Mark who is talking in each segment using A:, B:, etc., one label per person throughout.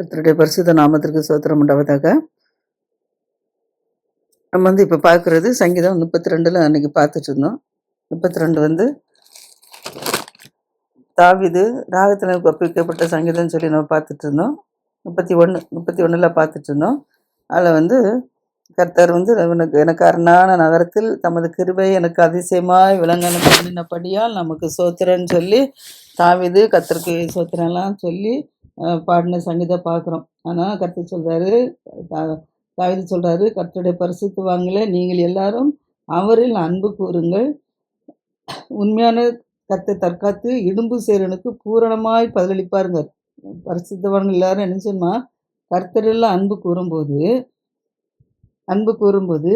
A: கர்த்தருடைய பரிசுத்த நாமத்திற்கு சோத்திரம் உண்டாவதாக. நம்ம வந்து இப்போ பார்க்குறது சங்கீதம் முப்பத்தி ரெண்டில் அன்றைக்கி பார்த்துட்டு இருந்தோம். முப்பத்தி ரெண்டு வந்து தாவிது ராகத்தில் ஒப்பிக்கப்பட்ட சங்கீதம்னு சொல்லி நம்ம பார்த்துட்டு இருந்தோம். முப்பத்தி ஒன்று முப்பத்தி ஒன்றில் பார்த்துட்டு இருந்தோம். அதில் வந்து கர்த்தர் வந்து எனக்கு எனக்கு அரணான நகரத்தில் தமது கிருபை எனக்கு அதிசயமாய் விளங்கணும் பண்ணினபடியால் நமக்கு சோத்திரன்னு சொல்லி தாவிது கர்த்தருக்கு சோத்திரம்லாம் சொல்லி பாடின சங்கீத பார்க்குறோம். ஆனால் கர்த்தர் சொல்கிறாரு தாவிது சொல்கிறாரு கர்த்தருடைய பரிசுத்தவாங்களே நீங்கள் எல்லாரும் அவரில் அன்பு கூறுங்கள். உண்மையான கத்தை தற்காத்து இடும்பு சேரனுக்கு பூரணமாய் பதிலளிப்பாருங்க. பரிசுத்தவான்கள் எல்லாரும் என்ன செய்யணுமா கர்த்தரில் அன்பு கூறும்போது அன்பு கூறும்போது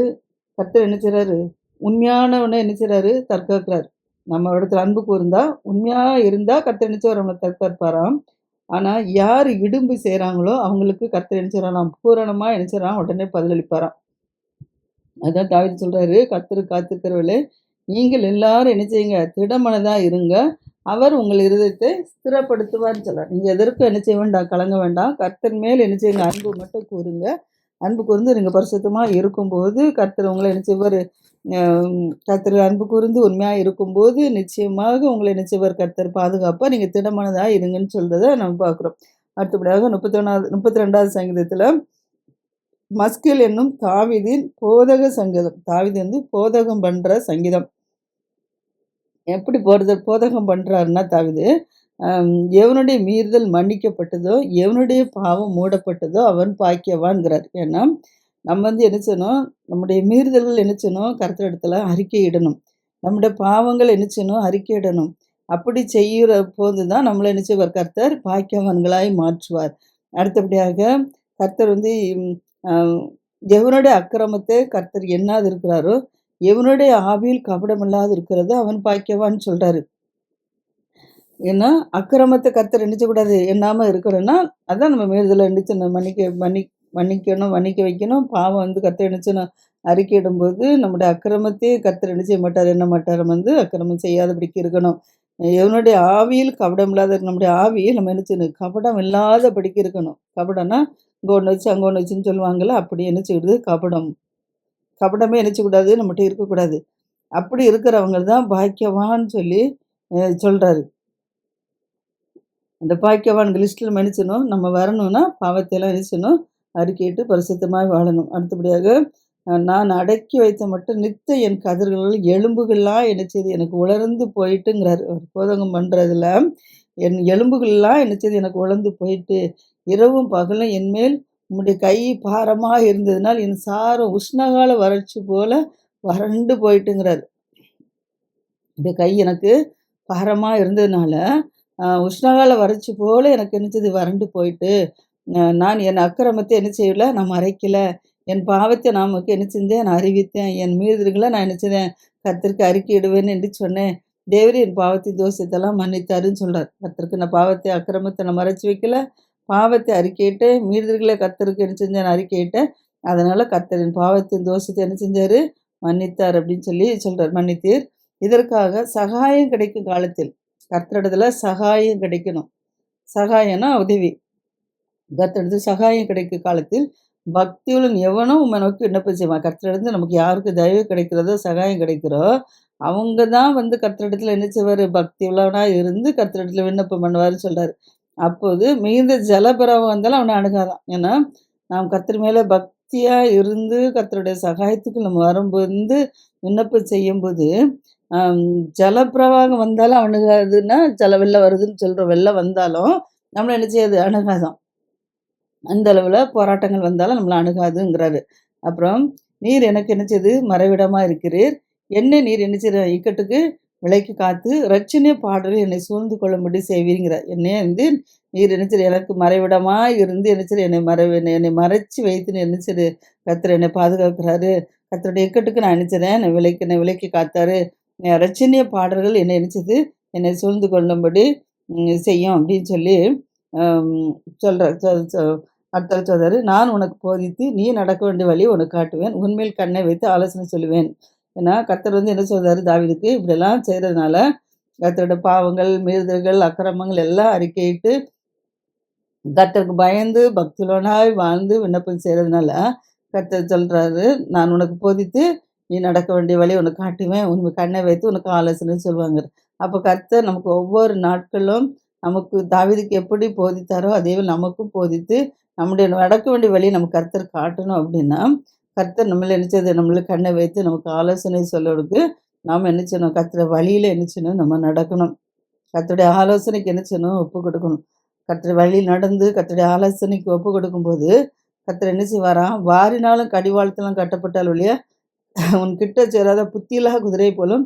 A: கர்த்தர் என்ன செய்கிறாரு உண்மையானவனை என்ன செய்கிறாரு தற்காக்கிறார். நம்ம இடத்துல அன்பு கூர்ந்தா உண்மையாக இருந்தால் கர்த்தர் என்ன நம்மளை தற்காப்பாராம். ஆனால் யார் இடும்பு செய்கிறாங்களோ அவங்களுக்கு கர்த்தர் நினைச்சிடறான் பூரணமாக பூரணமா என்ன உடனே பதிலளிப்பாராம். அதான் தாவீது சொல்கிறாரு கர்த்தர் காத்திருக்கிறவர்களே நீங்கள் எல்லாரும் என்ன செய்யுங்க? திடமனதாக இருங்க. அவர் உங்கள் இருதயத்தை ஸ்திரப்படுத்துவார்னு சொல்கிறார் நீங்கள் எதற்கும் என்ன செய்ய வேண்டாம் கலங்க வேண்டாம். கர்த்தர் மேல் என்ன செய்யுங்க? அன்பு மட்டும் கூறுங்க. அன்பு கூர்ந்து நீங்கள் பரிசுத்தமாக இருக்கும்போது கர்த்தர் உங்களை என்ன செய்வார்? கர்த்தர் அன்பு கூர்ந்து உண்மையாக இருக்கும்போது நிச்சயமாக உங்களை நிச்சயவர் கர்த்தர் பாதுகாப்பாக நீங்கள் திடமானதாக இருங்கன்னு சொல்கிறத நம்ம பார்க்குறோம். அடுத்தபடியாக முப்பத்தொன்னாவது முப்பத்தி ரெண்டாவது சங்கீதத்தில் மஸ்கில் என்னும் தாவிதின் போதக சங்கீதம். தாவிதி வந்து போதகம் பண்ணுற சங்கீதம். எப்படி போகிறது போதகம் பண்ணுறாருன்னா தாவிது எவனுடைய மீறுதல் மன்னிக்கப்பட்டதோ எவனுடைய பாவம் மூடப்பட்டதோ அவன் பாக்கியவான்கிறார். ஏன்னா நம்ம வந்து என்ன செய்யணும்? நம்முடைய மீறுதல்கள் என்ன செய்யணும்? கருத்து இடத்துல அறிக்கையிடணும். நம்முடைய பாவங்கள் என்ன செய்யணும்? அறிக்கையிடணும். அப்படி செய்கிற போது தான் நம்மளை என்ன செய்வார்? கர்த்தர் பாக்கியவான்களாய் மாற்றுவார். அடுத்தபடியாக கர்த்தர் வந்து எவனுடைய அக்கிரமத்தை கர்த்தர் என்னாது இருக்கிறாரோ எவனுடைய ஆவியில் கபடமில்லாது இருக்கிறதோ அவன் பாய்க்கவான்னு சொல்கிறாரு ஏன்னா அக்கிரமத்தை கர்த்தர் நினைச்சக்கூடாது எண்ணாமல் இருக்கணும்னா அதான் நம்ம மீறுதலை நினைச்சு மன்னிக்க மன்னி மன்னிக்கணும் மன்னிக்க வைக்கணும். பாவம் வந்து கர்த்தர் நினைச்சணும் அறிக்கையிடும்போது நம்முடைய அக்கிரமத்தையே கர்த்தர் என்ன செய்ய மாட்டார் என்ன மாட்டார் வந்து அக்கிரமம் செய்யாதபடிக்கு இருக்கணும். எவனுடைய ஆவியில் கபடம் இல்லாத நம்முடைய ஆவியில் நம்ம என்ன செய்யணும் கபடம் இல்லாதபடிக்கு இருக்கணும். கபடம்னா இங்கே ஒன்று வச்சு அங்கே ஒன்று வச்சுன்னு சொல்லுவாங்கள்ல அப்படி என்ன செய்யுது கபடம். கபடமே நினச்சக்கூடாது நம்மகிட்ட இருக்கக்கூடாது. அப்படி இருக்கிறவங்க தான் பாக்கியவான்னு சொல்லி சொல்கிறாரு அந்த பாக்கியவான் லிஸ்ட்டில் மன்னிச்சணும் நம்ம வரணும்னா பாவத்தையெல்லாம் நினைச்சணும் அறிக்கையிட்டு பரிசுத்தமாய் வாழணும். அடுத்தபடியாக நான் அடக்கி வைத்த மட்டும் நித்த என் கதிர்கள் எலும்புகள்லாம் என்ன செய்து எனக்கு உலர்ந்து போயிட்டுங்கிறார். போதகம் பண்ணுறதுல என் எலும்புகள்லாம் என்ன செய்து எனக்கு உலர்ந்து போயிட்டு இரவும் பகலும் என்மேல் உம்முடைய கை பாரமாக இருந்ததுனால் என் சாரம் உஷ்ணகால வறட்சி போல வறண்டு போயிட்டுங்கிறார். இந்த கை எனக்கு பாரமாக இருந்ததுனால உஷ்ணகால வறட்சி போல எனக்கு என்னச்சது வறண்டு போயிட்டு நான் என் அக்கிரமத்தை என்ன செய்யல நான் மறைக்கல. என் பாவத்தை நமக்கு என்ன செஞ்சேன்? நான் அறிவித்தேன். என் மீறுதல்களை நான் என்ன செய்தேன்? கத்திற்கு அறிக்கையிடுவேன் என்று சொன்னேன். தேவரி என் பாவத்தின் தோஷத்தெல்லாம் மன்னித்தாருன்னு சொல்றார். கத்திற்கு நான் பாவத்தை அக்கிரமத்தை நான் மறைச்சி வைக்கல. பாவத்தை அறிக்கையிட்டு மீறுதல்களை கத்தருக்கு என்ன செஞ்சேன்? நான் அறிக்கையிட்டேன் அதனால கத்தரின் பாவத்தின் தோஷத்தை என்ன செஞ்சார்? மன்னித்தார் அப்படின்னு சொல்லி சொல்றார். மன்னித்தீர். இதற்காக சகாயம் கிடைக்கும் காலத்தில் கர்த்தரிடத்துல சகாயம் கிடைக்கணும். சகாயம்னா உதவி. கத்தெடுத்து சகாயம் கிடைக்கும் காலத்தில் பக்தியுடன் எவனும் உண்மை நோக்கி விண்ணப்பம் செய்வான். கர்த்தரிடத்துல நமக்கு யாருக்கு தயவு கிடைக்கிறதோ சகாயம் கிடைக்கிறோ அவங்க தான் வந்து கர்த்தரிடத்துல என்ன செய்வார்? பக்தி உள்ளவனாக இருந்து கர்த்தரிடத்துல விண்ணப்பம் பண்ணுவார்னு சொல்கிறார் அப்போது மிகுந்த ஜலபிரவம் வந்தாலும் அவனை அணுகாதான். ஏன்னா நாம் கத்திரி மேலே பக்தியாக இருந்து கத்தருடைய சகாயத்துக்கு நம்ம வரும்போது விண்ணப்பம் செய்யும்போது ஜலப்பிரவாகம் வந்தாலும் அணுகாதுன்னா ஜல வெள்ளம் வருதுன்னு சொல்கிற வெள்ளம் வந்தாலும் நம்மளை என்ன செய்யாது? அணுகாதான். அந்த அளவில் போராட்டங்கள் வந்தாலும் நம்மளை அணுகாதுங்கிறாரு. அப்புறம் நீர் எனக்கு என்னச்சது மறைவிடமாக இருக்கிறீர். என்ன நீர் என்னச்சது இக்கட்டுக்கு விலைக்கு காத்து ரட்சணை பாடல் என்னை சூழ்ந்து கொள்ளும்படி செய்வீங்கிற என்னையே வந்து நீர் என்னச்சது எனக்கு மறைவிடமாக இருந்து என்ன என்னை மறை என்னை என்னை மறைச்சி வைத்துன்னு என்னச்சது செய்று என்னை பாதுகாக்கிறாரு. கத்தருடைய இக்கட்டுக்கு நான் நினச்சிறேன் என்னை விலைக்கு என்னை விலைக்கு காத்தாரு. என் ரட்சணிய பாடல்கள் என்னை நினைச்சது என்னை சூழ்ந்து கொள்ளும்படி செய்யும் அப்படின்னு சொல்லி சொல்கிற அடுத்த சொல்றாரு நான் உனக்கு போதித்து நீ நடக்க வேண்டிய வழி உனக்கு காட்டுவேன். உண்மையில் கண்ணை வைத்து ஆலோசனை சொல்லுவேன். ஏன்னா கர்த்தர் வந்து என்ன சொல்கிறாரு தாவிதுக்கு? இப்படிலாம் செய்கிறதுனால கர்த்தரோட பாவங்கள் மீறுதல்கள் அக்கிரமங்கள் எல்லாம் அறிக்கையிட்டு கர்த்தருக்கு பயந்து பக்திலோனாய் வாழ்ந்து விண்ணப்பம் செய்கிறதுனால கர்த்தர் சொல்கிறாரு நான் உனக்கு போதித்து நீ நடக்க வேண்டிய வழி உனக்கு காட்டுவேன். உண்மை கண்ணை வைத்து உனக்கு ஆலோசனை சொல்லுவாங்க அப்போ கர்த்தர் நமக்கு ஒவ்வொரு நாட்களும் நமக்கு தாவிதுக்கு எப்படி போதித்தாரோ அதே நமக்கும் போதித்து நம்முடைய நடக்க வேண்டிய வழியை நம்ம கர்த்தர் காட்டணும் அப்படின்னா கர்த்தர் நம்மளை நினைச்சது நம்மளுக்கு கண்ணை வைத்து நமக்கு ஆலோசனை சொல்லுறதுக்கு நாம் என்ன செய்யணும்? கர்த்தரை வழியில் என்ன செய்யணும்? நம்ம நடக்கணும். கர்த்தருடைய ஆலோசனைக்கு என்ன செய்யணும்? ஒப்பு கொடுக்கணும். கர்த்தர் வழி நடந்து கர்த்தருடைய ஆலோசனைக்கு ஒப்பு கொடுக்கும்போது கர்த்தர் என்ன செய்வாராம் வாரினாலும் கடிவாளத்திலும் கட்டப்பட்டால் ஒழிய உன் கிட்ட சேராத புத்தியிலாக குதிரை போலும்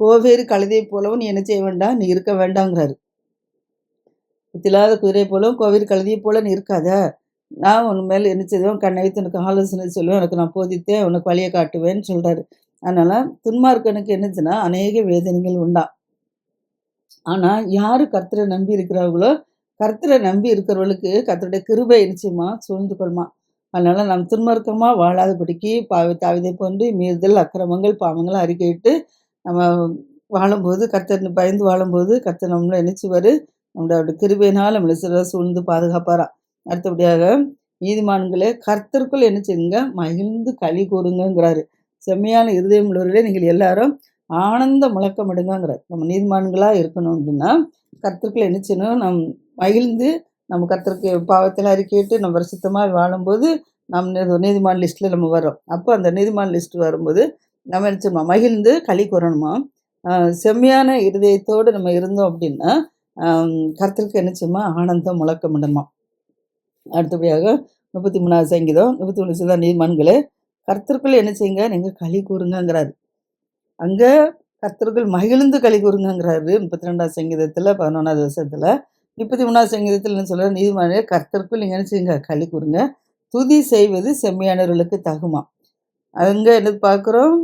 A: கோவேறு கழுதை போலவும் நீ என்ன செய்ய வேண்டாம்? நீ இருக்க வேண்டாங்கிறாரு. புத்தியில்லாத குதிரை போலும் கோவேறு கழுதையை போல நீ இருக்காத. நான் உன் மேல் என்ன செய்வேன் கண்ணை வைத்து உனக்கு ஆலோசனை சொல்லுவேன் உனக்கு நான் போதித்தேன் உனக்கு வழியை காட்டுவேன்னு சொல்கிறாரு அதனால் துன்மார்க்கனுக்கு என்னச்சுன்னா அநேக வேதனைகள் உண்டா? ஆனால் யார் கர்த்தரை நம்பி இருக்கிறவர்களோ கர்த்தரை நம்பி இருக்கிறவர்களுக்கு கர்த்தருடைய கிருபை நிச்சயமா சூழ்ந்து கொள்மா அதனால் நாம் துன்மார்க்கமாக வாழாதபடிக்கு பாவி தாவிதை போன்று மீறுதல் அக்கிரமங்கள் பாவங்களை அறிக்கையிட்டு நம்ம வாழும்போது கர்த்தர் பயந்து வாழும்போது கர்த்தர் நம்மளை நினைச்சுவார். நம்மளோட கிருபையினால் நம்மளை சில சூழ்ந்து பாதுகாப்பாரான் அடுத்தபடியாக நீதிமான்களே கர்த்தருக்குள் என்ன செய்யுங்க? மகிழ்ந்து களி கூறுங்கிறாரு செம்மையான இருதயம் உள்ளவர்களே நீங்கள் எல்லாரும் ஆனந்த முழக்கமிடுங்கிறார் நம்ம நீதிமான்களாக இருக்கணும் அப்படின்னா கர்த்தருக்குள்ள என்ன செய்யணும்? நம் மகிழ்ந்து நம்ம கர்த்தருக்கு பாவத்தில் அறிக்கையிட்டு நம்ம வருஷத்தமாக வாழும்போது நம் நீதிமான் லிஸ்ட்டில் நம்ம வரோம் அப்போ அந்த நீதிமான் லிஸ்ட் வரும்போது நம்ம என்ன மகிழ்ந்து களி கூறணுமா? செம்மையான இருதயத்தோடு நம்ம இருந்தோம் அப்படின்னா கர்த்தருக்கு என்ன செய்யுமா ஆனந்தம் முழக்கமிடணுமா அடுத்தபடியாக முப்பத்தி மூணாவது சங்கீதம் முப்பத்தி மூணு சதா நீதிமான்களே கர்த்தருக்குள் என்ன செய்யுங்க? நீங்கள் களி கூறுங்கிறாரு அங்கே கர்த்தர்கள் மகிழ்ந்து களி கூறுங்கிறாரு முப்பத்தி ரெண்டாவது சங்கீதத்தில் பதினொன்றாவது வருஷத்தில் முப்பத்தி மூணாவது சங்கீதத்தில் என்ன சொல்கிற நீதிமன்ற கர்த்தருக்குள் நீங்கள் என்ன செய்யுங்க? களி கூறுங்க. துதி செய்வது செம்மையானவர்களுக்கு தகுமா? அங்கே என்ன பார்க்குறோம்?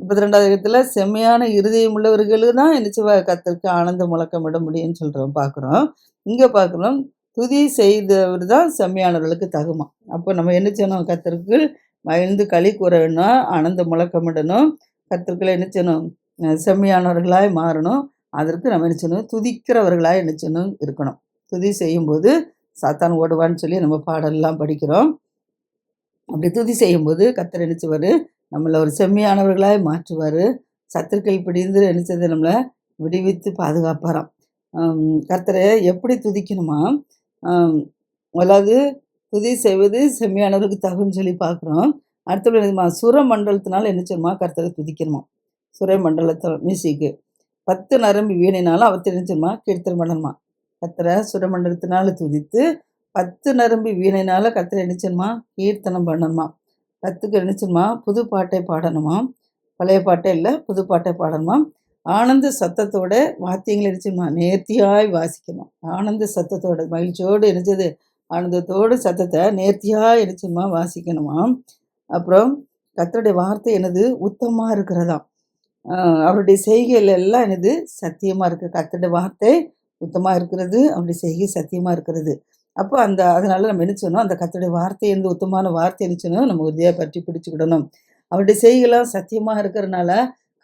A: முப்பத்தி ரெண்டாவது இடத்துல செம்மையான இருதயம் உள்ளவர்களுக்கு தான் என்ன செய்வா? கத்திற்கு ஆனந்த முழக்கமிட முடியும்னு சொல்கிறோம் பார்க்குறோம். இங்கே பார்க்குறோம் துதி செய்தவர் தான் செம்மையானவர்களுக்கு தகுமா? அப்போ நம்ம என்ன செய்யணும்? கர்த்தருக்கு மகிழ்ந்து களி கூறணும் வேணும் ஆனந்த முழக்கமிடணும். கத்திற்குள்ள என்ன செய்யணும்? செம்மையானவர்களாய் மாறணும். அதற்கு நம்ம என்ன செய்யணும்? துதிக்கிறவர்களாக என்ன செய்யணும்? இருக்கணும். துதி செய்யும்போது சாத்தான் ஓடுவான்னு சொல்லி நம்ம பாடலாம் படிக்கிறோம். அப்படி துதி செய்யும்போது கத்தர் நினைச்சுவார் நம்மளை ஒரு செம்மையானவர்களாக மாற்றுவார். சத்துருக்கள் பிடிந்து நினச்சது நம்மளை விடுவித்து பாதுகாப்பாராம். கர்த்தரை எப்படி துதிக்கணுமா? அதாவது துதி செய்வது செம்மையானவருக்கு தகுன்னு சொல்லி பார்க்குறோம். அடுத்தபடி சுர மண்டலத்தினால என்ன செய்யணுமா கர்த்தரை துதிக்கணுமா சுர மண்டலத்தில் மியூசிக்கு பத்து நரம்பு வீணினாலும் அவர் தெரிஞ்சிருமா கீர்த்தனை பண்ணணுமா? சுர சுரமண்டலத்தினால துதித்து பத்து நரம்பு வீணைனால கத்திர நினைச்சணுமா கீர்த்தனம் பண்ணணுமா? கத்துக்கு நினைச்சணுமா புது பாட்டை பாடணுமா? பழைய பாட்டை இல்லை புது பாட்டை பாடணுமா? ஆனந்த சத்தத்தோட வாத்தியங்கள் நினைச்சுமா நேர்த்தியாய் வாசிக்கணும். ஆனந்த சத்தத்தோட மகிழ்ச்சியோடு இருந்தது. ஆனந்தத்தோடு சத்தத்தை நேர்த்தியாக நினைச்சுமா வாசிக்கணுமா? அப்புறம் கத்தருடைய வார்த்தை எனது உத்தமாக இருக்கிறதாம். அவருடைய செய்கைகள் எல்லாம் எனது சத்தியமாக இருக்குது கத்தருடைய வார்த்தை உத்தமாக இருக்கிறது அவருடைய செய்கை சத்தியமாக இருக்கிறது. அப்போ அந்த அதனால் நம்ம என்ன அந்த கத்தருடைய வார்த்தை எந்த உத்தமான வார்த்தை என்ன நம்ம உறுதியாக பற்றி பிடிச்சிக்கிடணும். அவருடைய செய்கைலாம் சத்தியமாக இருக்கிறனால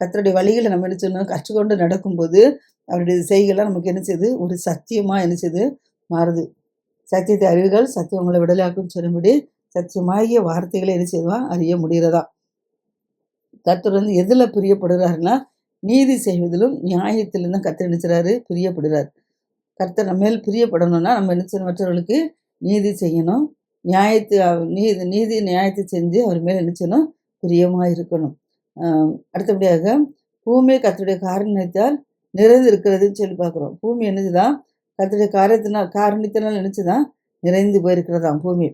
A: கத்தருடைய வழிகளை நம்ம என்ன சொல்லணும் கற்றுக்கொண்டு நடக்கும்போது அவருடைய செய்கைலாம் நமக்கு என்ன செய்யுது? ஒரு சத்தியமாக என்ன செய்யுது? மாறுது. சத்தியத்தை அறிவுகள் சத்தியம் உங்களை விடலாக்குன்னு சொல்லும்படி சத்தியமாகிய வார்த்தைகளை என்ன செய்வான் அறிய முடிகிறதா? கர்த்தர் வந்து எதில் பிரியப்படுகிறாருன்னா நீதி செய்வதிலும் நியாயத்திலும் தான் கர்த்தர் நினைச்சாரு பிரியப்படுகிறார். கர்த்தர் நம்ம மேல் பிரியப்படணும்னா நம்ம நினைச்ச மற்றவர்களுக்கு நீதி செய்யணும். நியாயத்தை நீதி நீதி நியாயத்தை செஞ்சு அவர் மேல் நினைச்சணும் பிரியமாக இருக்கணும். அடுத்தபடியாக பூமியை கத்தருடைய காரணத்தால் நிறைந்திருக்கிறதுன்னு சொல்லி பார்க்குறோம். பூமி என்னதுதான்? கத்துடைய காரியத்தினால் காரணத்தினால் நினச்சிதான் நிறைந்து போயிருக்கிறதாம் பூமி.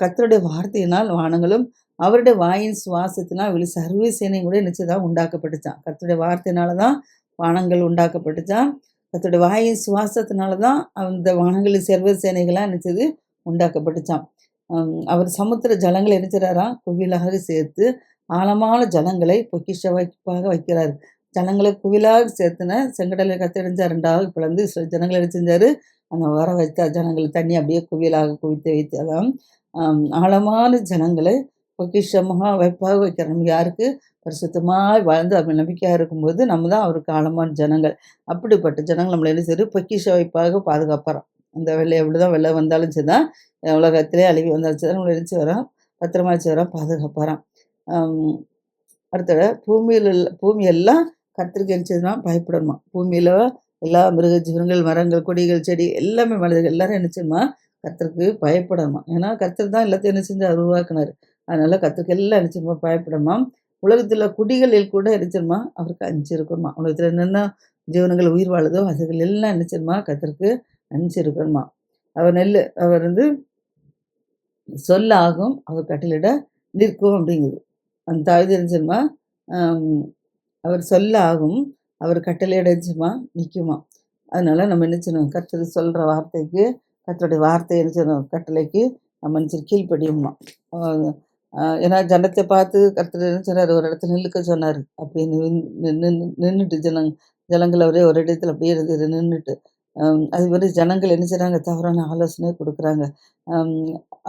A: கத்தருடைய வார்த்தையினால் வானங்களும் அவருடைய வாயின் சுவாசத்தினால் வெளி சர்வ சேனையும் கூட நினச்சிதான் உண்டாக்கப்பட்டுச்சான் கத்தருடைய வார்த்தையினால தான் வானங்கள் உண்டாக்கப்பட்டுச்சான் கத்தருடைய வாயின் சுவாசத்தினால தான் அந்த வானங்களின் சர்வ சேனைகளாக நினச்சது உண்டாக்கப்பட்டுச்சான் அவர் சமுத்திர ஜலங்களை நினைச்சிறாராம் குவிலாக சேர்த்து ஆழமான ஜனங்களை பொக்கிஷ வைப்பாக வைக்கிறார். ஜனங்களை குவிலாக சேர்த்துன செங்கடலை கத்தறிஞ்சா ரெண்டாவது பிளந்து ஜனங்களை என்ன செஞ்சார்? அந்த வர வைத்த ஜனங்களை தண்ணி அப்படியே குவியலாக குவித்து வைத்து அதான் ஆழமான ஜனங்களை பொக்கிஷமாக வைப்பாக வைக்கிற நம்ம யாருக்கு? பரிசுத்தமாக வாழ்ந்து அப்படி நம்பிக்கையாக இருக்கும்போது நம்ம தான் அவருக்கு ஆழமான ஜனங்கள். அப்படிப்பட்ட ஜனங்கள் நம்மளை என்ன செய்யும் பொக்கிஷ வைப்பாக பாதுகாப்பாரோம். அந்த வெள்ளை எவ்வளோ தான் வெள்ளை வந்தாலும் சரி தான் உலகத்திலே அழுகி வந்தாலும் சரி நம்மளை நினச்சி வரான் பத்திரமா வச்சு வரான் அடுத்த பூமியில் பூமி எல்லாம் கத்திரிக்கை நினச்சதுன்னா பயப்படணுமா? பூமியில் எல்லா மிருக ஜீவனங்கள் மரங்கள் கொடிகள் செடி எல்லாமே மனிதர்கள் எல்லாரும் நினச்சோமா கத்திரிக்கு பயப்படணுமா? ஏன்னா கத்திரி தான் எல்லாத்தையும் என்ன செஞ்சு உருவாக்குனார். அதனால் கர்த்தருக்கு எல்லாம் நினச்சிருமா பயப்படணுமா? உலகத்தில் குடிகளில் கூட நினச்சிருமா அவருக்கு அஞ்சு இருக்கணுமா? உலகத்தில் என்னென்ன ஜீவனங்கள் உயிர் வாழுதோ அதுகள் எல்லாம் நினச்சிருமா கத்திரிக்கு அஞ்சு இருக்கணுமா? அவர் நெல் அவர் வந்து சொல்லாகும் அவர் கட்டளிட நிற்கும் அப்படிங்குது. அந்த தாவித அவர் சொல்ல ஆகும். அவர் கட்டளையடைஞ்சுமா நிற்குமா அதனால நம்ம என்ன செய்யணும்? கர்த்தர் சொல்கிற வார்த்தைக்கு கற்றோடைய வார்த்தை என்ன செய்யணும்? கட்டளைக்கு நம்ம நினச்சி கீழ்ப்படியுமா ஏன்னா ஜனத்தை பார்த்து கர்த்தர் என்ன சொன்னார்? ஒரு இடத்துல நில்லுக்க சொன்னார். அப்படி நின்றுட்டு ஜனங் ஜனங்கள் அவரே ஒரு இடத்துல அப்படியே இருந்து நின்றுட்டு அது மாதிரி ஜனங்கள் என்ன செய்கிறாங்க தவறான ஆலோசனை கொடுக்குறாங்க.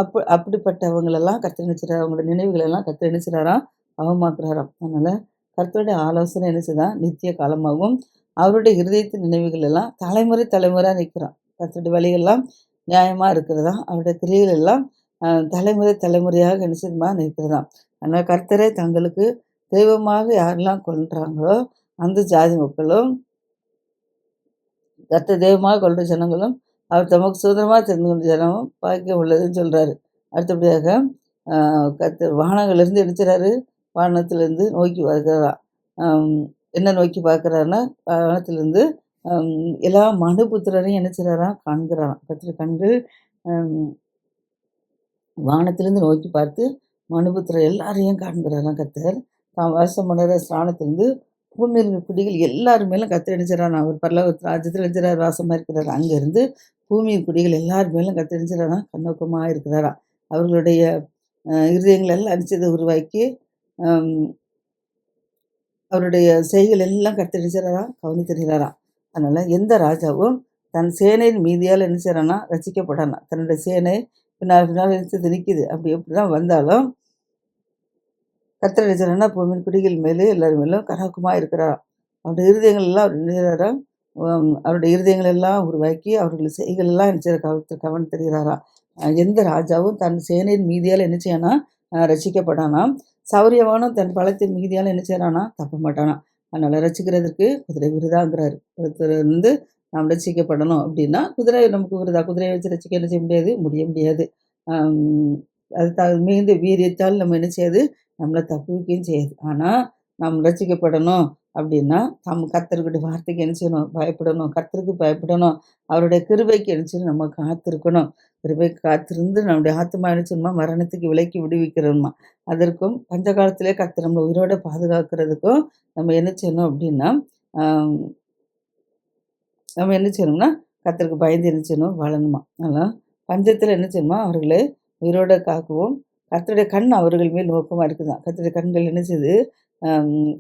A: அப்போ அப்படிப்பட்டவங்களெல்லாம் கற்று நினைச்சிறாரு அவங்களோட நினைவுகளெல்லாம் கற்று நினைச்சிறாராம் அவமாக்குறாராம். அதனால் கர்த்தருடைய ஆலோசனை என்ன செய்தான்? நித்திய காலமாகவும் அவருடைய இருதயத்தின் நினைவுகள் எல்லாம் தலைமுறை தலைமுறையாக நிற்கிறான். கர்த்தருடைய வழிகள்லாம் நியாயமாக இருக்கிறதா? அவருடைய கிரியைகள் எல்லாம் தலைமுறை தலைமுறையாக என்ன செய்யுமா? நிற்கிறதாம். அதனால் கர்த்தரை தங்களுக்கு தெய்வமாக யாரெல்லாம் கொள்றாங்களோ அந்த ஜாதி மக்களும் கத்த தெய்வமாக கொண்ட ஜனங்களும் அவர் தமக்கு சுதந்திரமாக தெரிந்து கொண்ட ஜனமும் பாக்கியம் உள்ளதுன்னு சொல்கிறாரு அடுத்தபடியாக கத்து வானங்கள்லேருந்து எடுத்துறாரு. வானத்திலேருந்து நோக்கி பார்க்கிறாராம் என்ன நோக்கி பார்க்குறாருன்னா வானத்திலேருந்து எல்லா மனுபுத்திரரையும் என்ன செய்கிறாராம் காண்கிறாராம். கர்த்தர் கண்கள் வானத்திலேருந்து நோக்கி பார்த்து மனுபுத்திரர் எல்லாரையும் காண்கிறாராம் கத்தர். தான் வாசம் பண்ணுற ஸ்நானத்திலேருந்து பூமியில் குடிகள் எல்லார் மேலும் கர்த்தர் அவர் பரலோக ராஜ்யத்தில் வாசமாக இருக்கிறார். அங்கேருந்து பூமியின் குடிகள் எல்லார் மேலும் கர்த்தர் கண்ணோக்கமாக இருக்கிறாரா? அவர்களுடைய இருதயங்கள் எல்லாம் அடிச்சதை உருவாக்கி அவருடைய செய்கள் எல்லாம் கர்த்தர் நினைச்சாரா கவனித்திருக்கிறாரா? அதனால் எந்த ராஜாவும் தன் சேனையின் மீதியால் என்ன செய்யறானா ரசிக்கப்படானா தன்னுடைய சேனை பின்னால் பின்னால் நினைச்சது நிற்கிது. அப்படி எப்படி தான் வந்தாலும் கர்த்தர் நினைச்சாரா பூமியின் குடிகள் மேலே எல்லாரும் மேலும் கராக்குமா இருக்கிறார். அவருடைய இருதயங்கள் எல்லாம் அவர் நினைக்கிறாரா? அவருடைய இருதயங்கள் எல்லாம் உருவாக்கி அவர்கள் செய்கள் எல்லாம் நினைச்ச கவனத்தை தெரிகிறாரா? எந்த ராஜாவும் தன் சேனையின் மீதியால் என்ன செய்யானா? ரசிக்கப்படானாம் சௌரியவானும் தன் பழத்தின் மீதியால் என்ன செய்யறானா? தப்ப மாட்டானா? அதனால ரசிக்கிறதுக்கு குதிரை விருதாங்கிறாரு. ஒருத்தர் வந்து நாம் ரசிக்கப்படணும். அப்படின்னா குதிரை நமக்கு விருதா? குதிரையை வச்சு ரசிக்க என்ன செய்ய முடியாது? முடிய முடியாது. அது த மிகுந்த வீரியத்தால் நம்ம என்ன செய்யாது? நம்மளை தப்புவிக்கவும் செய்யாது. ஆனால் நாம் ரசிக்கப்படணும் அப்படின்னா தம் கத்தருக்கிட்ட வார்த்தைக்கு என்ன செய்யணும்? பயப்படணும். கத்தருக்கு பயப்படணும். அவருடைய கிருபைக்கு என்ன செய்யணும்? நம்ம காத்திருக்கணும். கிருபைக்கு காத்திருந்து நம்முடைய ஆத்மா என்ன மரணத்துக்கு விலக்கி விடுவிக்கிறோமா அதற்கும் பஞ்ச காலத்திலே கர்த்தர் நம்மளை உயிரோட பாதுகாக்கிறதுக்கும் நம்ம என்ன செய்யணும் அப்படின்னா நம்ம என்ன செய்யணும்னா கத்தருக்கு பயந்து என்ன செய்யணும்? வாழணுமா? அதனால் பஞ்சத்தில் என்ன செய்யணுமா? அவர்களை உயிரோட காக்கவும். கர்த்தருடைய கண் அவர்கள் மேல் நோக்கமாக இருக்குதான். கர்த்தருடைய கண்கள் என்ன செய்யுது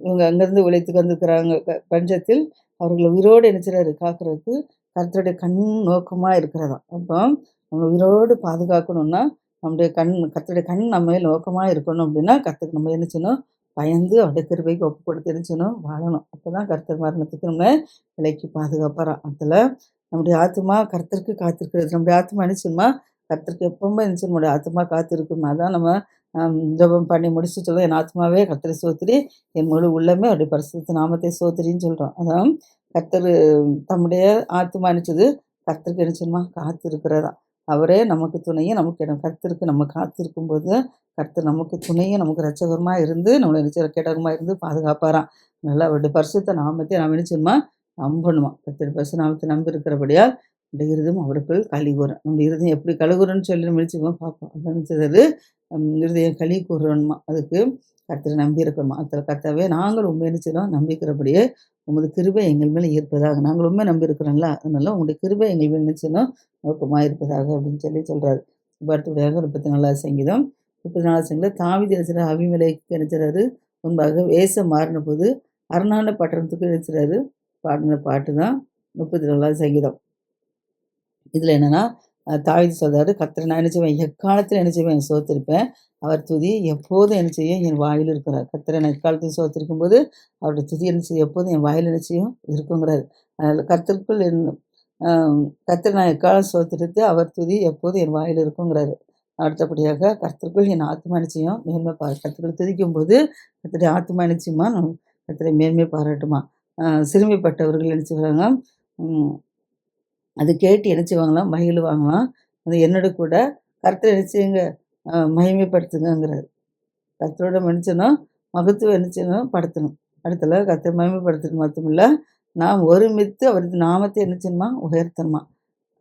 A: இவங்க அங்கேருந்து உழைத்துக்கு வந்திருக்கிறாங்க. க- பஞ்சத்தில் அவர்களை உயிரோடு நினைச்சிடாரு காக்கிறதுக்கு கர்த்தருடைய கண் நோக்கமாக இருக்கிறதா அப்போ நம்ம உயிரோடு பாதுகாக்கணும்னா நம்முடைய கண் கர்த்தருடைய கண் நம்ம மேல் நோக்கமாக இருக்கணும் அப்படின்னா கர்த்தருக்கு நம்ம என்ன செய்யணும்? பயந்து அவருடைய கிருபைக்கு ஒப்பு கொடுத்து என்ன செய்யணும்? வாழணும். அப்போ தான் கர்த்தர் மரணத்துக்கு நம்ம விலைக்கு பாதுகாப்பாராம். அதில் நம்முடைய ஆத்மா கர்த்தருக்கு காத்திருக்கிறது. நம்முடைய ஆத்மா என்ன செய்யணுமா கர்த்தருக்கு எப்பவுமே என்ன செய்யணும் நம்முடைய ஆத்மா காத்திருக்கும் அதான் நம்ம ஜபம் ஜெபம் பண்ணி முடிச்சு சொல்லுவோம் என் ஆத்மாவே கர்த்தரை சோத்திரி என் முழு உள்ளமே அவருடைய பரிசுத்த நாமத்தை சோத்திரின்னு சொல்கிறோம் அதான் கர்த்தர் தம்முடைய ஆத்மா நினச்சது கர்த்தருக்கு நினச்சணுமா காத்திருக்கிறதா. அவரே நமக்கு துணையும் நமக்கு இடம். கர்த்தருக்கு நம்ம காத்திருக்கும்போது கர்த்தர் நமக்கு துணையும் நமக்கு ரட்சகரமாக இருந்து நம்மளை நிச்சய கேடகமாக இருந்து பாதுகாப்பாராம். நல்லா அவருடைய பரிசுத்த நாமத்தை நாம் நினச்சோமா நம்பணுமா? கர்த்தர் பரிசு நாமத்தை நம்பி இருக்கிறபடியால் இந்த இருதயம் அவருக்குள் களி நம்ம இருதயம் எப்படி கழுகுறன்னு சொல்லி நம்ம பார்ப்போம் நினச்சது? இருதயம் களி கூறணுமா அதுக்கு கர்த்தரை நம்பி இருக்கணுமா? அதில் கர்த்தாவே நாங்கள் உண்மை நினைச்சிடும் நம்பிக்கிறபடியே உமது கிருபை எங்கள் மேலே இருப்பதாக. நாங்கள் உண்மை நம்பி இருக்கிறோம்ல. அதனால உங்களுடைய கிருபை எங்கள் மேலே நினைச்சிடும் நோக்கமாக இருப்பதாக அப்படின்னு சொல்லி சொல்கிறாரு அடுத்தபடியாக முப்பத்தி நாலாவது சங்கீதம் முப்பத்தி நாலாவது சங்கீதம் தாவி நினைச்சிற அபிமலைக்கு நினைச்சிறாரு முன்பாக வேஷம் மாறின போது அரணாண்ட பட்டணத்துக்கு நினைச்சிறாரு பாடின பாட்டு தான் முப்பத்தி நாலாவது சங்கீதம். இதில் என்னென்னா தாவிதி சொல்கிறாரு கத்திர நான் என்ன செய்வேன்? எக்காலத்தில் என்ன செய்வேன்? சோத்திருப்பேன். அவர் துதி எப்போதும் என்ன செய்யும் என் வாயில் இருக்கிறார். கத்திர நான் எக்காலத்தில் சோத்திருக்கும் போது அவருடைய துதி என்ன செய்யும்? எப்போதும் என் வாயில் என்ன செய்யும்? இருக்குங்கிறாரு. அதனால் கர்த்தருக்குள் என் கத்திர நான் எக்காலம் சோத்திருத்து அவர் துதி எப்போதும் என் வாயில் இருக்குங்கிறாரு. அடுத்தபடியாக கர்த்தருக்குள் என் ஆத்மா நிச்சயம் மேன்மை பாரு துதிக்கும் துதிக்கும்போது கர்த்தருடைய ஆத்மா நிச்சயமா நம் கர்த்தரை மேன்மை பாராட்டுமா? சிறுமைப்பட்டவர்கள் என்ன அது கேட்டு என்ன மகிழ்வாங்களாம் அது என்னோட கூட கர்த்தரை என்ன மகிமைப்படுத்துங்கிறார் கருத்தோட மகிமைப்படுத்துங்கங்கிறாரு. கர்த்தரோட மனுஷனும் மகத்துவம் என்ன செய்யணும் படுத்தணும் அடுத்தல கருத்தை மகிமைப்படுத்தணும் மட்டுமில்ல நாம் ஒருமித்து அவரது நாமத்தை என்ன செய்யணுமா? உயர்த்தணுமா?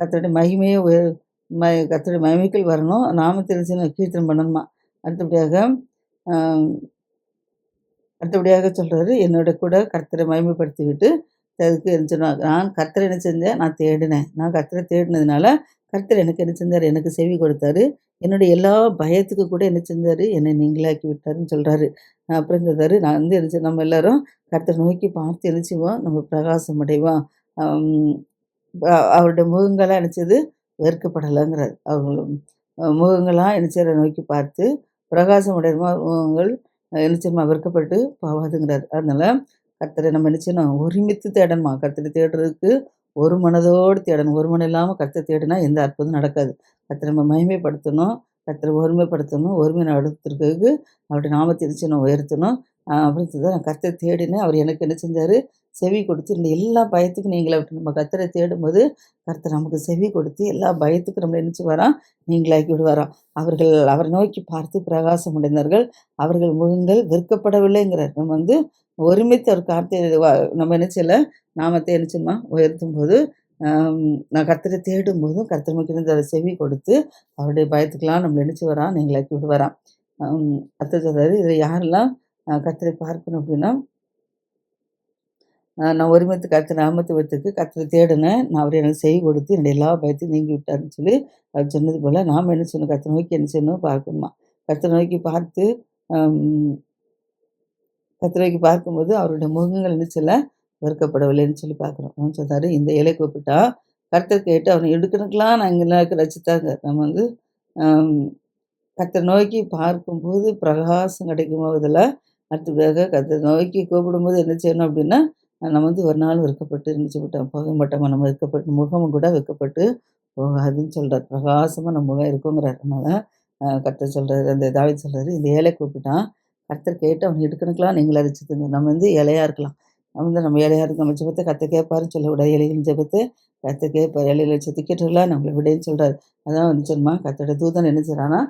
A: கத்தோடைய மகிமையை உயர் ம கத்தோடைய மகிமைக்குள் வரணும் நாமத்தை என்ன செய்யணும்? கீர்த்தனம் பண்ணணுமா? அடுத்தபடியாக அடுத்தபடியாக சொல்கிறாரு என்னோட கூட கர்த்தரை மகிமைப்படுத்தி விட்டு அதுக்கு என்ன சொன்னாங்க நான் கர்த்தர் என்ன செஞ்சேன்? நான் தேடினேன். நான் கர்த்தரை தேடினதுனால கர்த்தர் எனக்கு என்ன செஞ்சார்? எனக்கு செவி கொடுத்தாரு. என்னுடைய எல்லா பயத்துக்கு கூட என்ன செஞ்சார்? என்னை நீங்களாக்கி விட்டாருன்னு சொல்கிறாரு அப்புறம் சொல்கிறாரு நான் வந்து என்ன நம்ம எல்லாரும் கர்த்தரை நோக்கி பார்த்து என்ன செய்வோம்? நம்ம பிரகாசம் அடைவோம். அவருடைய முகங்களாக நினச்சது வெறுக்கப்படலைங்கிறார். அவர்கள் முகங்களாக நினச்சதை நோக்கி பார்த்து பிரகாசம் அடையுமா முகங்கள் நிச்சயமாக வெறுக்கப்பட்டு போகாதுங்கிறார். அதனால் கர்த்தரை நம்ம நிச்சயம் ஒருமித்து தேடணுமா? கர்த்தரை தேடுறதுக்கு ஒரு மனதோடு தேடணும். ஒரு மனம் இல்லாமல் கர்த்தரை தேடினா எந்த அற்புதம் நடக்காது. கர்த்தரை நம்ம மகிமைப்படுத்தணும். கர்த்தரை ஒருமைப்படுத்தணும். ஒருமை நடத்துறதுக்கு அவருடைய நாமத்தை நிச்சயம் உயர்த்தணும். ஆஹ் அப்புறம் நான் கர்த்தரை தேடினேன். அவர் எனக்கு என்ன செஞ்சார்? செவி கொடுத்து இந்த எல்லா பயத்துக்கும் நீங்களே விட்டு நம்ம கத்தரை தேடும்போது கர்த்தர் நமக்கு செவி கொடுத்து எல்லா பயத்துக்கும் நம்மளை நினச்சி வரான் நீங்களாக்கி விடுவாராம் அவர்கள் அவரை நோக்கி பார்த்து பிரகாசம் அடைந்தார்கள் அவர்கள் முகங்கள் விற்கப்படவில்லைங்கிறார் நம்ம வந்து ஒருமித்த ஒரு கார்த்தை நம்ம நினச்சல நாமத்தை என்ன உயர்த்தும் போது நான் கர்த்தரை தேடும் போதும் கர்த்தர் நமக்கு செவி கொடுத்து அவருடைய பயத்துக்கெல்லாம் நம்மளை நினச்சி வரான் நீங்களாக்கி விடுவாராம் ஆம், கர்த்தர் இதில் யாரெல்லாம் கர்த்தரை பார்க்கணும் அப்படின்னா நான் ஒருமித்து கர்த்தர் நாமத்து வைத்துக்கு கத்தரை தேடினேன். நான் அவர் எனக்கு செவி கொடுத்து என்னுடைய எல்லா பயத்தையும் நீங்கி விட்டாருன்னு சொல்லி அவர் சொன்னது போல் நாம் என்ன செய்யணும் கர்த்தரை நோக்கி என்ன செய்யணும் பார்க்கணுமா? கத்தை நோக்கி பார்த்து ஆம், நோக்கி பார்க்கும்போது அவருடைய முகங்கள் என்ன செய்யல வெறுக்கப்படவில்லைன்னு சொல்லி பார்க்குறோம். அவன் சொன்னார் இந்த இலை கூப்பிட்டா கர்த்தர் கேட்டு அவனை எடுக்கணுக்கெல்லாம் நான் இங்கே ரசித்தாங்க. நம்ம வந்து கத்தரை நோக்கி பார்க்கும்போது பிரகாசம் கிடைக்கும்? போதில் அடுத்ததாக கர்த்தரை நோக்கி கூப்பிடும்போது என்ன செய்யணும் அப்படின்னா நம்ம வந்து ஒரு நாள் வெறுக்கப்பட்டு இருந்துச்சு விட்டோம் போக மாட்டோமா நம்ம வெறுக்கப்பட்டு முகமும் கூட வெக்கப்பட்டு போகாதுன்னு சொல்கிறார் பிரகாசமாக நம்ம முகம் இருக்குங்கிறார். அதனால் கர்த்தர் சொல்கிறாரு அந்த தாவீது சொல்கிறாரு இந்த ஏழை கூப்பிட்டான். கர்த்தர் கேட்டு அவனை எடுக்கணுக்கலாம் நீங்களே அரிச்சுதுங்க நம்ம வந்து இலையாக இருக்கலாம். நம்ம வந்து நம்ம இலையாக இருக்க நம்ம ஜபத்தை கத்த கேட்பாருன்னு சொல்லக்கூடாது இலைகளின் ஜபத்தை கத்த கேட்பார். இலையில செத்து கேட்டுலாம் நம்மளை விடேன்னு சொல்கிறார் அதான் வந்து சொன்னா கத்தோட தூதன் என்ன செய்கிறான்னா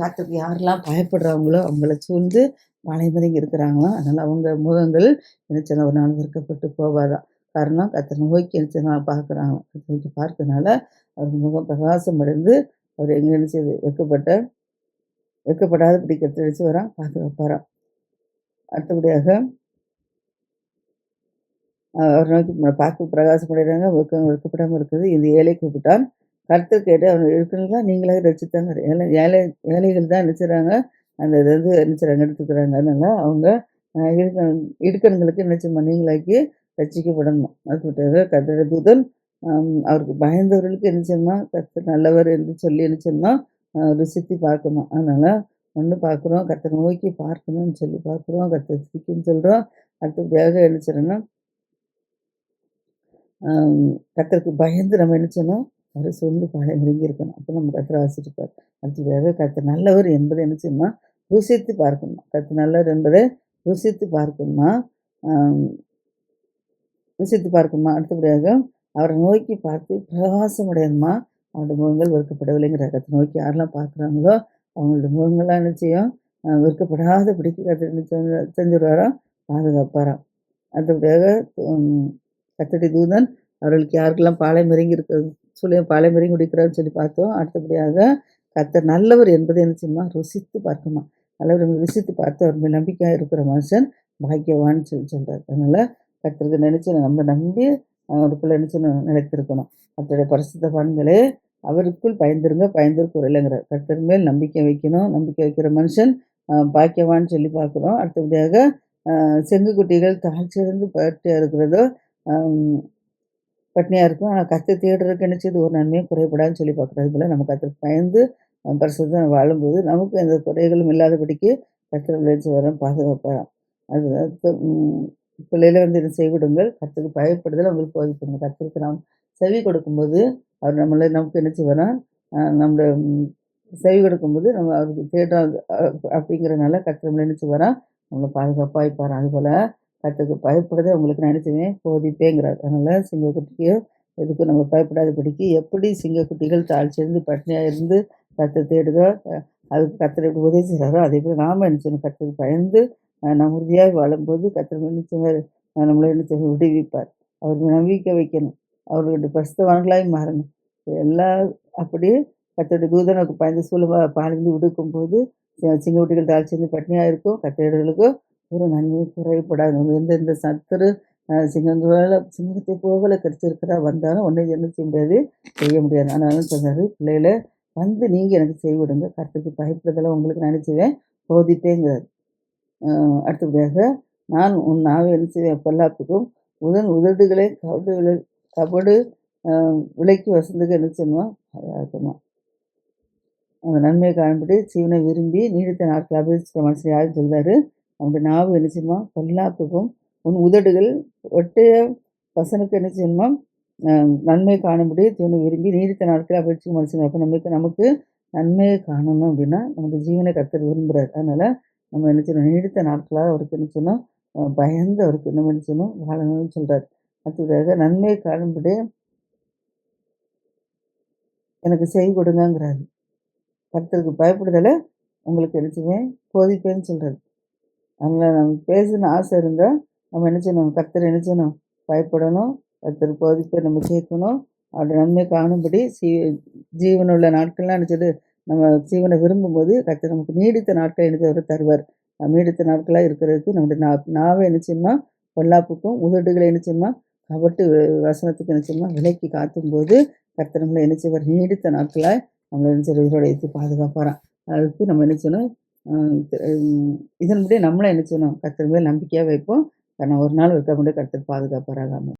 A: கத்துக்கு யாரெல்லாம் பயப்படுறாங்களோ அவங்கள சூழ்ந்து பாலைமறைங்க இருக்கிறாங்களோ? அதனால் அவங்க முகங்கள் என்ன ஒரு நாள் விற்கப்பட்டு போவாதான் காரணம் கத்தனை நோக்கி என்ன பார்க்குறாங்க கத்தனை நோக்கி பார்க்கறதுனால அவர் முகம் பிரகாசம் அடைந்து அவர் எங்கே நினைச்சது வெக்கப்பட்ட வெக்கப்படாத இப்படி பிடிக்கிறது வச்சு வரான் பாதுகாப்பாராம் அடுத்தபடியாக அவர் நோக்கி பார்க்க பிரகாசம் அடைகிறாங்க வெக்கம் வெக்கப்படாமல் இருக்குது. இந்த ஏழை கூப்பிட்டான். கருத்து கேட்டு அவங்க இருக்கிறீங்களா நீங்களே ரசித்தாங்க ஏழை ஏழை ஏழைகள் தான் நினச்சிடறாங்க அந்த இது வந்து நினைச்சுறாங்க எடுத்துக்கிறாங்க அதனால் அவங்க அஹ், இடுக்கண்களுக்கு இடுக்கணுங்களுக்கு நினைச்சோமா நீங்களாக்கி ரசிக்கப்படணும். அதுக்காக கத்திர தூதன் அவருக்கு பயந்தவர்களுக்கு என்ன செய்யணுமா கத்தர் நல்லவர் என்று சொல்லி என்ன ருசித்து பார்க்கணும். அதனால் ஒன்று பார்க்குறோம் கத்தரை நோக்கி பார்க்கணும்னு சொல்லி பார்க்குறோம் கத்தை சிக்கின்னு சொல்கிறோம் அடுத்தபடியாக என்ன செய்யணும்னா கத்தருக்கு பயந்து நம்ம என்ன செய்யணும் அவரை சொல்லு பாலை நெருங்கி இருக்கணும் அப்போ நம்ம கர்த்தரை ஆசிரிப்பார் அடுத்ததாக கத்து நல்லவர் என்பதை என்ன செய்யணுமா ருசித்து பார்க்கணுமா? கத்து நல்லவர் என்பதை ருசித்து பார்க்கணுமா? ருசித்து பார்க்கணுமா? அடுத்தபடியாக அவரை நோக்கி பார்த்து பிரகாசம் அடையணுமா அவருடைய முகங்கள் வெறுக்கப்படவில்லைங்கிற கத்தை நோக்கி யாரெல்லாம் பார்க்குறாங்களோ அவங்களோட முகங்கள்லாம் என்ன செய்யும்? வெறுக்கப்படாத பிடிக்க கத்து செஞ்சுருவாராம் பாதுகாப்பாராம். அடுத்தபடியாக கத்தடி தூதன் அவர்களுக்கு யாருக்கெல்லாம் பாலை மருங்கி இருக்கிறது சொல்லி பாலை குடிக்கிறான்னு சொல்லி பார்த்தோம். அடுத்தபடியாக கத்தர் நல்லவர் என்பதை என்ன செய்யுமா? ருசித்து பார்க்குமா? நல்லவர் ருசித்து பார்த்து அவர் மேல் நம்பிக்கையாக இருக்கிற மனுஷன் பாக்கியவான்னு சொல்லி சொல்கிறார் அதனால் கத்தருக்கு நினச்சி நம்ம நம்பி அவருக்குள்ளே நினச்சி நிலைத்திருக்கணும். கத்தருடைய பரிசுத்த பண்களே அவருக்குள் பயந்துருங்க பயந்திருக்க இல்லைங்கிறார். கர்த்தர் மேல் நம்பிக்கை வைக்கணும். நம்பிக்கை வைக்கிற மனுஷன் பாக்கியவான்னு சொல்லி பார்க்குறோம். அடுத்தபடியாக செங்கு குட்டிகள் தாழ்ச்சியிலிருந்து பட்டியாக இருக்கிறதோ பட்னியாக இருக்கும். ஆனால் கத்தை தேடுறதுக்கு நினச்சது ஒரு நன்மையை குறைபடான்னு சொல்லி பார்க்குறது போல் நம்ம கத்திற்கு பயந்து அஹ், பரிசுத்தம் வாழும்போது நமக்கு எந்த குறைகளும் இல்லாதபடிக்கு கத்திர விளைச்சி வர பாதுகாப்பாராம் அது பிள்ளையில வந்து இதை செய்விடுங்கள்? கத்துக்கு பயப்படுதல் அவங்களுக்கு போதிக்கணும். கத்திற்கு நாம் செவி கொடுக்கும்போது அவர் நம்மளை நமக்கு என்ன வரோம் அஹ் நம்மளோட செவி கொடுக்கும்போது நம்ம அவருக்கு தேடுறோம் அப்படிங்கிறனால கர்த்தர் நம்மள என்ன செய்வாரா? நம்மளை பாதுகாப்பாக வைப்பார் அதுபோல் கற்றுக்கு பயப்படுறது அவங்களுக்கு நான் போதிப்பேங்கிறார். அதனால் சிங்கக்குட்டியோ எதுக்கும் நம்ம பயப்படாத பயப்படாதபடிக்கு எப்படி சிங்கக்குட்டிகள் தாழ்ச்சியிருந்து பட்னியாக இருந்து கர்த்தர் தேடுதோ அதுக்கு கத்தரை எப்படி உதவி செய்கிறாரோ அதே போல் நாம என்ன செய்யணும்? கர்த்தருக்கு பயந்து நம்ம உறுதியாக வாழும்போது கர்த்தர் என்ன செய்வார்? நம்மளை என்ன செய்வார்? விடுவிப்பார். அவருக்கு நம்பிக்கை வைக்கணும். அவர்களுடைய பரிசுத்தவான்களாய் மாறணும். எல்லா அப்படியே கர்த்தருடைய தூதனுக்கு பயந்து சூழலா பாலிந்து விடுக்கும்போது சி- தாழ்ச்சி தாழ்ச்சியிருந்து பட்னியாக இருக்கும் கர்த்தர்களுக்கும் ஒரு நன்மை குறைபடாது எந்த எந்தெந்த சத்துரு சிங்கங்களால் சிங்கத்தை போகல கடிச்சிருக்கிறா வந்தாலும் ஒன்றை என்ன செய்ய முடியாது? செய்ய முடியாது. அதனால சொன்னார் பிள்ளைகளை வந்து நீங்கள் எனக்கு செய்விடுங்க கருத்துக்கு பயப்படுறதெல்லாம் உங்களுக்கு நினச்சிவேன் போதிப்பேங்கிறார். அடுத்தபடியாக நான் உன் நாவை என்ன செய்வேன்? பொல்லாப்புக்கும் உதன் உதடுகளை கபடு கபடு விலைக்கு வசந்துக்கு என்ன செய்யணும்? அதாக்கமா அந்த நன்மையை காண்படி ஜீவனை விரும்பி நீடித்த நாட்கள் அபிஷேக மனுஷன் யாரும் சொல்கிறாரு அவனுடைய நாவு என்ன செய்யணுமா பொல்லாப்புக்கும் உன் உதடுகள் ஒட்டைய பசனுக்கு என்ன செய்யணுமா நன்மை காணும்படி தீவனை விரும்பி நீடித்த நாட்கள் அபிஷேக மனுஷன் அப்போ நமக்கு நமக்கு நன்மையை காணணும் அப்படின்னா நம்முடைய ஜீவனை கத்தர் விரும்புகிறார் அதனால் நம்ம என்ன செய்யணும்? நீடித்த நாட்களாக அவருக்கு என்ன செய்யணும்? பயந்து அவருக்கு என்ன என்ன செய்யணும்? வாழணும்னு சொல்கிறார் அடுத்ததாக நன்மையை காணும்படி எனக்கு செய் கொடுங்கங்கிறாரு. கருத்தருக்கு பயப்படுதலை உங்களுக்கு என்ன செய்வேன்? போதிப்பேன்னு சொல்கிறாரு அதனால் நம்ம பேசணும் ஆசை இருந்தால் நம்ம என்ன செய்யணும்? கர்த்தர் என்ன செய்யணும்? பயப்படணும். கத்தர் போதிப்பை நம்ம கேட்கணும். அவருடைய நன்மை காணும்படி சீ ஜீவனுள்ள நாட்கள்லாம் நினச்சது நம்ம ஜீவனை விரும்பும்போது கத்தர் நமக்கு நீடித்த நாட்கள் என்ன அவர் தருவார். நீடித்த நாட்களாக இருக்கிறதுக்கு நம்முடைய நா நாவை என்ன பொல்லாப்புக்கும் உதடுகளை என்ன கபட்டு வசனத்துக்கு என்ன செய்யணுமா விலைக்கு காத்தும்போது கத்தர் நம்மளை என்ன நீடித்த நாட்களாக நம்மளை என்ன செய்வார்? உயிரோட எடுத்து பாதுகாப்பாரான் அதுக்கு நம்ம என்ன இதன் நம்மளும் நம்மளே செய்யணும்? கத்தர் மேல் நம்பிக்கையாக வைப்போம். நான் ஒரு நாள் இருக்க முடியும் கருத்தர் பாதுகாப்பாராகாமல்